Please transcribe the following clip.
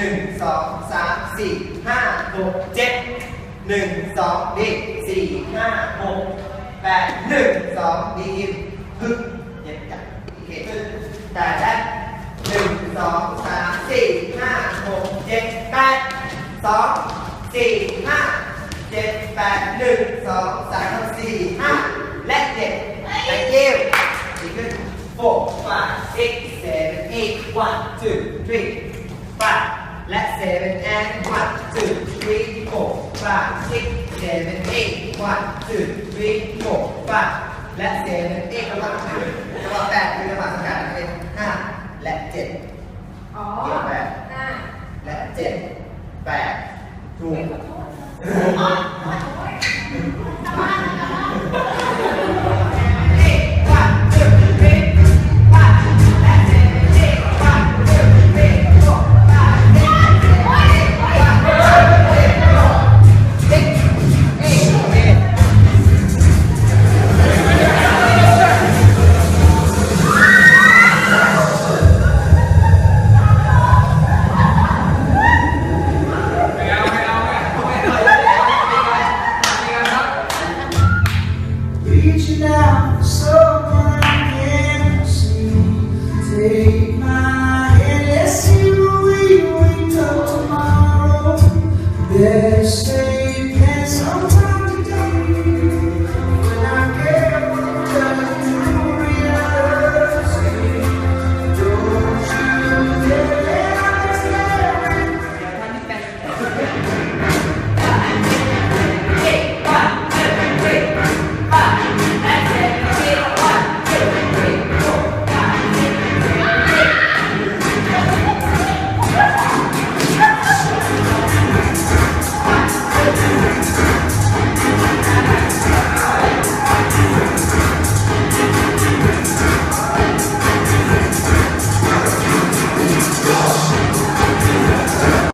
หนึ่งสองสามสี่ห้าหกเจ็ดหนึ่งสองดีสี่ห้าหกแปดหนึ่งสองดีอีกฮึเจ็ดจัดโอเคขึ้นแต่และหนึ่งสองสามสี่ห้าหกเจ็ดแปดสองสี่ห้าเจ็ดแปดหนึ่งสองสามสี่ห้าและเจ็ด thank you ดีขึ้น four five six seven eight one two three five และ7 and 1 2 3 4 5 6 7 8 1 2 3 4 5และ7 8แล้วก็จังหวะ8คือจัหวะสกัดเป็น5และ 7 อ๋อ8 5และ 7 8ถูกถูก There's